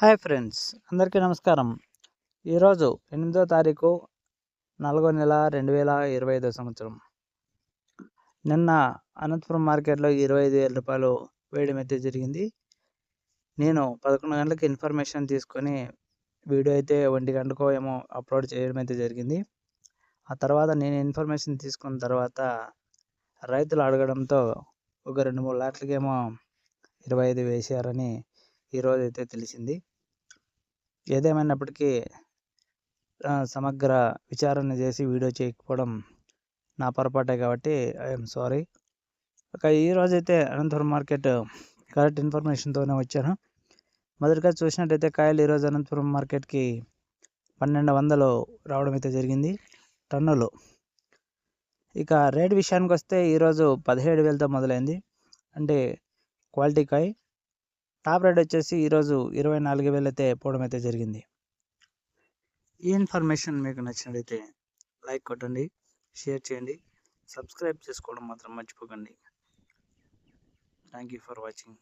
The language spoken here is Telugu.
హాయ్ ఫ్రెండ్స్ అందరికీ నమస్కారం. ఈరోజు ఎనిమిదో తారీఖు నాలుగో నెల రెండు వేల ఇరవై ఐదో సంవత్సరం. నిన్న అనంతపురం మార్కెట్లో ఇరవై ఐదు వేల రూపాయలు వేయడం అయితే జరిగింది. నేను పదకొండు గంటలకు ఇన్ఫర్మేషన్ తీసుకొని వీడియో అయితే ఒంటి గంటకో ఏమో అప్లోడ్ చేయడం అయితే జరిగింది. ఆ తర్వాత నేను ఇన్ఫర్మేషన్ తీసుకున్న తర్వాత రైతులు అడగడంతో ఒక రెండు మూడు లాట్లకేమో ఇరవై ఐదు వేసారని ఈరోజు అయితే తెలిసింది. ఏదేమైనప్పటికీ సమగ్ర విచారణ చేసి వీడియో చేయకపోవడం నా పొరపాటే కాబట్టి ఐఎమ్ సారీ. ఒక ఈరోజైతే అనంతపురం మార్కెట్ కరెక్ట్ ఇన్ఫర్మేషన్తోనే వచ్చాను. మొదటిగా చూసినట్టయితే కాయలు ఈరోజు అనంతపురం మార్కెట్కి పన్నెండు వందలు రావడం అయితే జరిగింది. టన్నులు. ఇక రేట్ విషయానికి వస్తే ఈరోజు పదిహేడు వేలతో మొదలైంది. అంటే క్వాలిటీ కాయ టాప్ రేట్ వచ్చేసి ఈరోజు ఇరవై నాలుగు వేలు అయితే పోవడం అయితే జరిగింది. ఈ ఇన్ఫర్మేషన్ మీకు నచ్చినట్లయితే లైక్ కొట్టండి షేర్ చేయండి సబ్స్క్రైబ్ చేసుకోవడం మాత్రం మర్చిపోకండి. Thank you for watching.